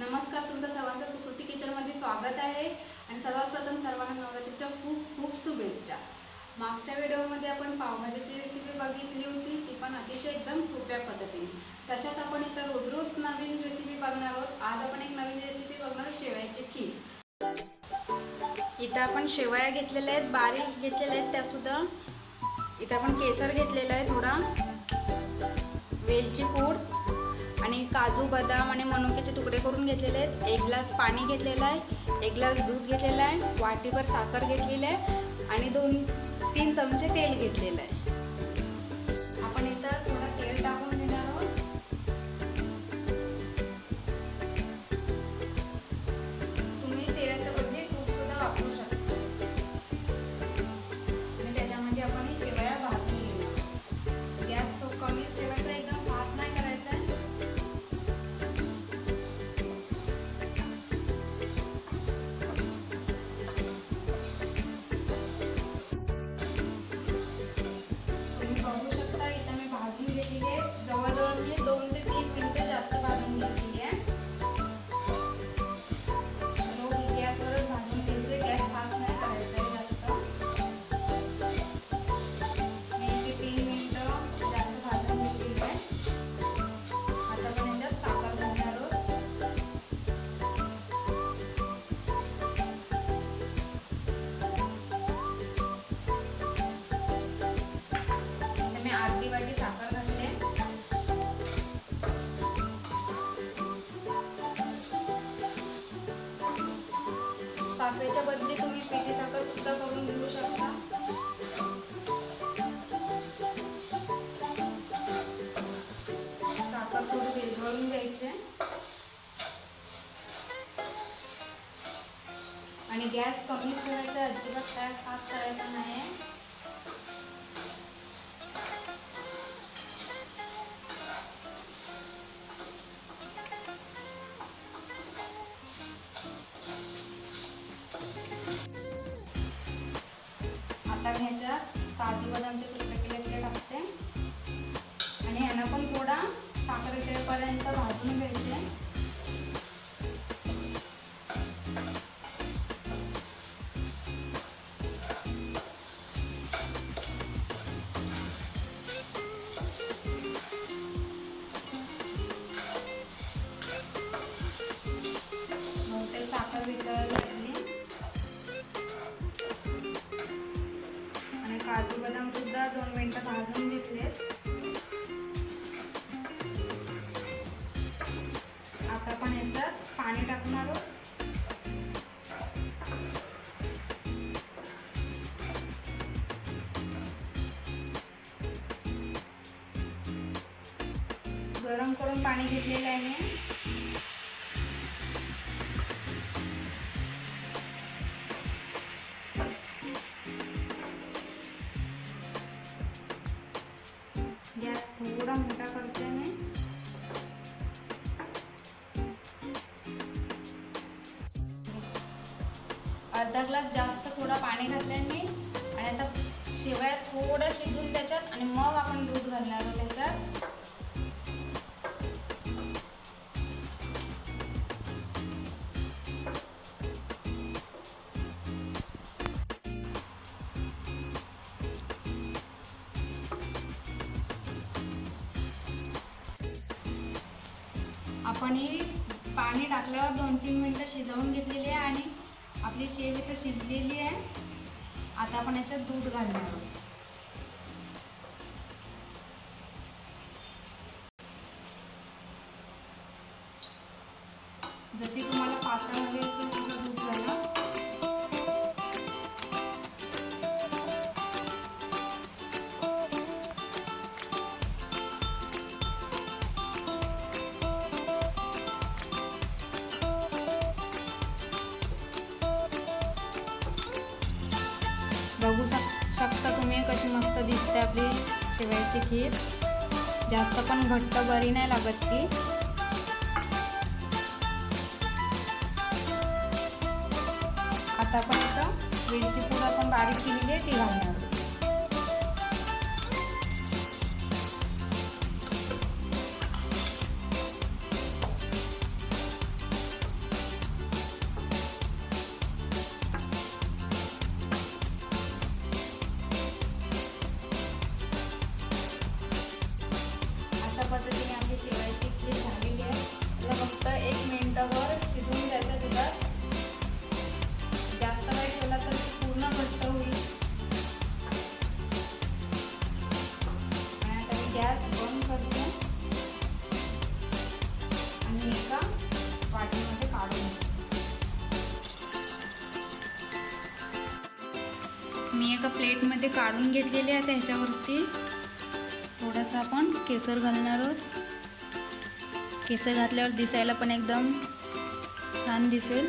नमस्कार तुमचं सर्वांचं सुकृती किचनमध्ये स्वागत आहे. आणि सर्वात प्रथम सर्वांना नवरात्रीच्या खूप खूप शुभेच्छा. मागच्या व्हिडिओमध्ये आपण पावभाजीची रेसिपी बघितली होती. ती पण अतिशय एकदम सोप्या पद्धतीने. तशाच आपण इथं रोज रोज नवीन रेसिपी बघणार आहोत. आज आपण एक नवीन रेसिपी बघणार आहोत शेवयाची खीर. इथं आपण शेवया घेतलेल्या आहेत बारीक घेतलेल्या आहेत त्यासुद्धा इथं आपण केसर घेतलेला आहे थोडा. वेलची पूड. आणि काजू बदाम आणि मनुक्याचे तुकडे करून घेतलेले आहेत. एक ग्लास पाणी घेतलेलं आहे एक ग्लास दूध घेतलेलं आहे वाटीभर साखर घेतलेली आहे आणि दोन तीन चमचे तेल घेतलेलं आहे. साखरेच्या बदली तुम्ही पिठी साखर सुद्धा करून घेऊ शकता. साखर थोडी विरघळून घ्यायची आणि गॅस कमीच ठेवायचा अजिबात काय फास्ट करायचा नाही आता मी ह्याच्यात काजू बदामचे तुकडे केलेले टाकते. आणि ह्यांना पण थोडा साखर येतेपर्यंत भाजून घ्यायचे. गरम करून पाणी घेतलेलं आहे मी. गॅस थोडा मोठा करते मी. अर्धा ग्लास जास्त थोडा पाणी घातलंय मी. आणि आता शिवाय थोडं शिजून त्याच्यात आणि मग आपण दूध घालणार आहोत त्याच्यात. आपण ही पाणी टाकल्यावर दोन तीन मिनटं शिजवून घेतलेली आहे आणि आपली शेव इथं शिजलेली आहे. आता आपण याच्यात दूध घालणार आहोत. बघू शक शकता तुम्ही कशी मस्त दिसते आपली शेवयाची खीर. जास्त पण घट्ट बरी नाही लागत ती. आता आपण इथं वेलची पूड आपण बारीक केलेली आहे ती घालू प्लेटमध्ये काढून घेतलेले आहे ह्याच्यावरती थोडासा आपण केसर घालणार आहोत. केसर घातल्यावर दिसायला पण एकदम छान दिसेल.